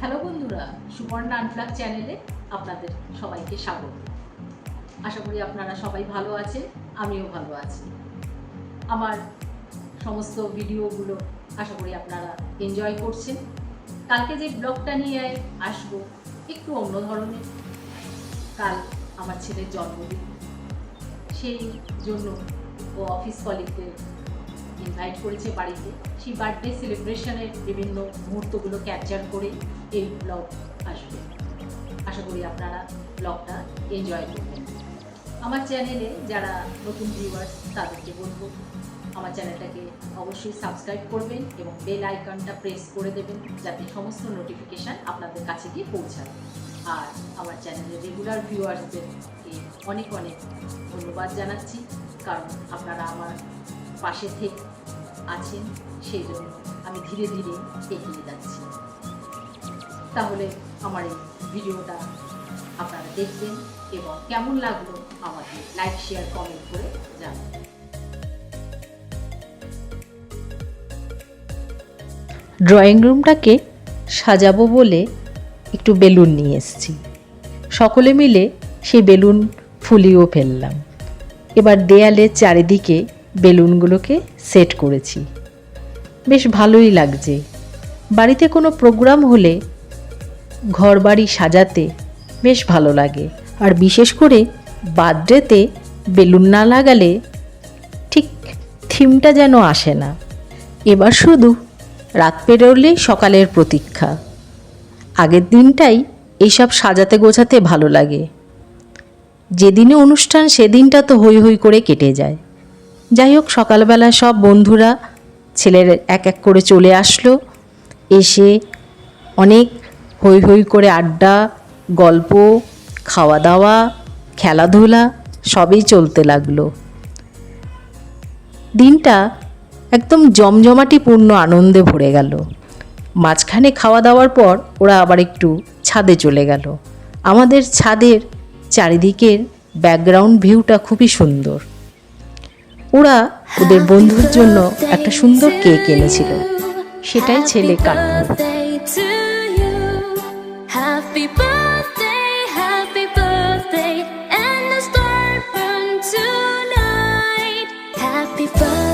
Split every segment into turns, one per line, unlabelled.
Hello বন্ধুরা Suborna unplug চ্যানেলে আপনাদের সবাইকে স্বাগত। আশা করি আপনারা সবাই ভালো আছেন, আমিও ভালো আছি। আমার সমস্ত ভিডিওগুলো আশা করি আপনারা এনজয় করছেন। কালকে যে ব্লগটা নিয়ে আসব, একটু অন্য ধরনের। কাল আমার ছেলের জন্মদিন। সেই জন্য ও অফিস কলিগদের ইনভাইট করেছে বাড়িতে। সেই বার্থডে সেলিব্রেশনের বিভিন্ন মুহূর্তগুলো ক্যাপচার করে এই ব্লগ আসবে। আশা করি আপনারা ব্লগটা এনজয় করবেন। আমার চ্যানেলে যারা নতুন ভিউয়ার্স তাদেরকে বলব, আমার চ্যানেলটাকে অবশ্যই সাবস্ক্রাইব করবেন এবং বেল আইকনটা প্রেস করে দেবেন যাতে সমস্ত নোটিফিকেশান আপনাদের কাছে গিয়ে পৌঁছায়। আর আমার চ্যানেলের রেগুলার ভিউয়ার্সদেরকে অনেক অনেক ধন্যবাদ জানাচ্ছি। কারণ আপনারা আমার পাশে থেকে আছেন সেই জন্য আমি ধীরে ধীরে এগিয়ে যাচ্ছি। তাহলে আমার এই ভিডিওটা আপনারা দেখবেন এবং কেমন লাগল আমাকে লাইক শেয়ার কমেন্ট করে জানাবেন।
ড্রয়িং রুমটাকে সাজাবো বলে একটু বেলুন নিয়ে এসেছি। সকলে মিলে সেই বেলুন ফুলিয়েও ফেললাম। এবার দেয়ালের চারিদিকে বেলুনগুলোকে সেট করেছি। বেশ ভালোই লাগছে। বাড়িতে কোনো প্রোগ্রাম হলে ঘর বাড়ি সাজাতে বেশ ভালো লাগে। আর বিশেষ করে বার্থডেতে বেলুন না লাগালে ঠিক থিমটা যেন আসে না। এবার শুধু রাত পেরোলেই সকালের প্রতীক্ষা। আগের দিনটাই এইসব সাজাতে গোছাতে ভালো লাগে। যেদিনে অনুষ্ঠান সেদিনটা তো হই হই করে কেটে যায়। যাই হোক সকালবেলা সব বন্ধুরা ছেলের এক এক করে চলে আসলো। এসে অনেক হই হই করে আড্ডা, গল্প খাওয়া দাওয়া খেলাধুলা সবই চলতে লাগল। দিনটা একদম জমজমাটিপূর্ণ আনন্দে ভরে গেল। মাঝখানে খাওয়া দাওয়ার পর ওরা আবার একটু ছাদে চলে গেল। আমাদের ছাদের চারিদিকের ব্যাকগ্রাউন্ড ভিউটা খুবই সুন্দর। ওরা ওদের বন্ধুর জন্য একটা সুন্দর কেক এনেছিল। সেটাই ছেলে কাটল
Happy birthday,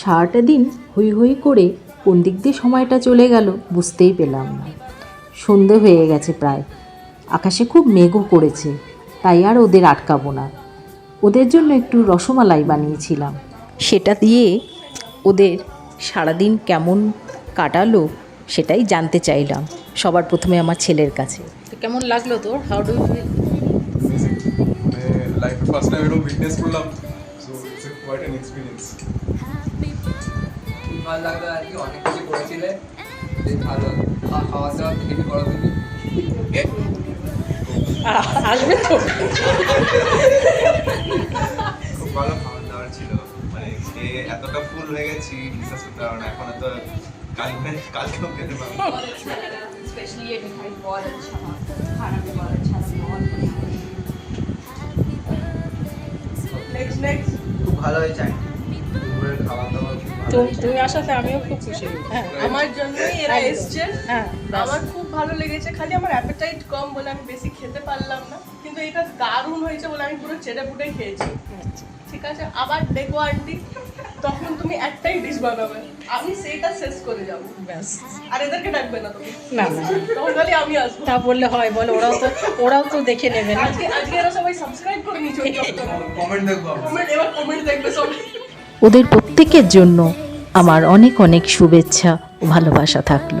সারাটা দিন হই হই করে কোন দিক দিয়ে সময়টা চলে গেল বুঝতেই পেলাম না। সন্ধে হয়ে গেছে প্রায়। আকাশে খুব মেঘও করেছে তাই আর ওদের আটকাবো না। ওদের জন্য একটু রসমালাই বানিয়েছিলাম। সেটা দিয়ে ওদের সারাদিন কেমন কাটালো সেটাই জানতে চাইলাম সবার প্রথমে আমার ছেলের কাছে। কেমন লাগল তোর? হাউ ডু ফিল
লাইফে ফার্স্ট টাইম এরকম উইটনেস করলাম so it's quite an experience
ভালো লাগবে আর কি অনেক কিছু করেছিলে। বেশ ভালো। খাওয়া দাওয়া হেভি করো তুমি?
আসবে তো।
খুব ভালো খাওয়া দাওয়ার ছিল। মানে এতটা ফুল হয়ে গেছি বিশ্বাস করতে পারো না এখন তো কালকে কালকেও খেতে পারব।
স্পেশালি নেক্সট নেক্সট
খুব ভালো হয়েছে
তুমি তুমি আসাতে আমিও খুব খুশি। হ্যাঁ
আমার জন্যই এরা। এসছে।
হ্যাঁ ব্যাস।
আমার খুব ভালো লেগেছে খালি আমার অ্যাপেটাইট কম বলে আমি বেশি খেতে পারলাম না। কিন্তু এটা দারুণ হয়েছে বলে আমি পুরো চেটে পুটে খেয়েছি। ঠিক আছে আবার দেখো আন্টি তখন তুমি একটাই ডিশ বানাবে। আমি সেইটা শেষ করে যাব।
ব্যাস।
আর এদেরকে ডাকবে না তুমি।
না না।
তখন খালি আমি আসব।
তা বললে হয় বলে ওরাও তো ওরাও তো দেখে নেবে না।
আজকে আজকে এরা সবাই সাবস্ক্রাইব করে নিচ্ছে
কমেন্ট দেখব
কমেন্ট এবার কমেন্ট দেখবে সবাই।
ওদের প্রত্যেকের জন্য আমার অনেক অনেক শুভেচ্ছা ও ভালোবাসা থাকল।